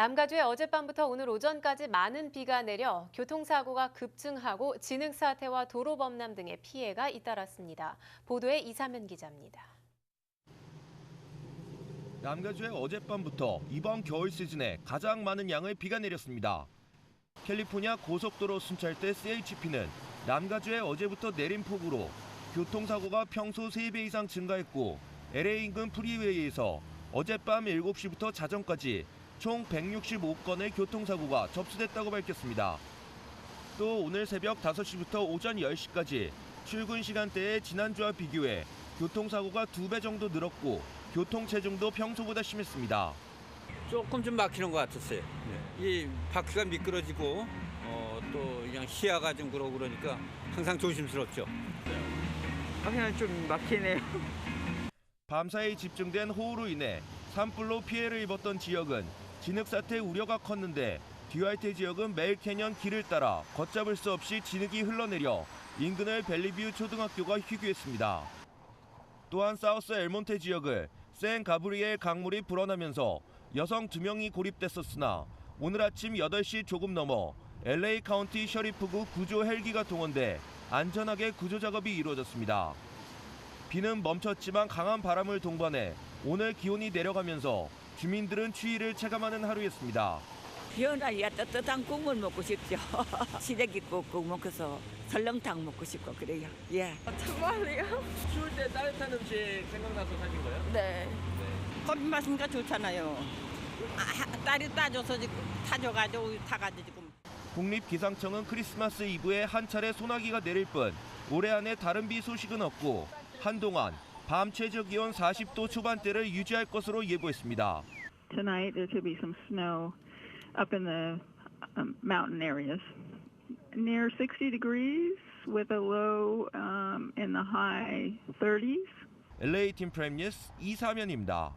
남가주에 어젯밤부터 오늘 오전까지 많은 비가 내려 교통사고가 급증하고 진흙사태와 도로범람 등의 피해가 잇따랐습니다. 보도에 이사면 기자입니다. 남가주에 어젯밤부터 이번 겨울 시즌에 가장 많은 양의 비가 내렸습니다. 캘리포니아 고속도로 순찰대 CHP는 남가주에 어제부터 내린 폭우로 교통사고가 평소 3배 이상 증가했고 LA 인근 프리웨이에서 어젯밤 7시부터 자정까지 총 165건의 교통사고가 접수됐다고 밝혔습니다. 또 오늘 새벽 5시부터 오전 10시까지 출근 시간대에 지난주와 비교해 교통사고가 2배 정도 늘었고 교통체증도 평소보다 심했습니다. 조금 좀 막히는 것 같았어요. 이 바퀴가 미끄러지고 어, 또 그냥 시야가 좀 그러고 그러니까 항상 조심스럽죠. 그냥 좀 막히네요. 밤사이 집중된 호우로 인해 산불로 피해를 입었던 지역은 진흙사태 우려가 컸는데 듀알테 지역은 매일 캐년 길을 따라 걷잡을 수 없이 진흙이 흘러내려 인근의 벨리뷰 초등학교가 휴교했습니다. 또한 사우스 엘몬테 지역을 샌 가브리엘 강물이 불어나면서 여성 두 명이 고립됐었으나 오늘 아침 8시 조금 넘어 LA 카운티 셔리프구 구조 헬기가 동원돼 안전하게 구조 작업이 이루어졌습니다. 비는 멈췄지만 강한 바람을 동반해 오늘 기온이 내려가면서 주민들은 추위를 체감하는 하루였습니다. 비오나야 따뜻한 국물 먹고 싶죠. 시래기 꾹꾹 먹어서 설렁탕 먹고 싶고 그래요. 예. 정말요? 추울 때 따뜻한 음식 생각나서 사신 거예요? 네. 커피 마시니까 좋잖아요. 아, 딸이 따줘서 지금 타줘가지고 타가지고 지금. 국립기상청은 크리스마스 이브에 한 차례 소나기가 내릴 뿐 올해 안에 다른 비 소식은 없고 한동안 밤 최저 기온 40도 초반대를 유지할 것으로 예보했습니다. Tonight there could be some snow up in the um, mountain areas near 60 degrees with a low um, in the high 30s. LA 팀 프라임 뉴스 이사면입니다.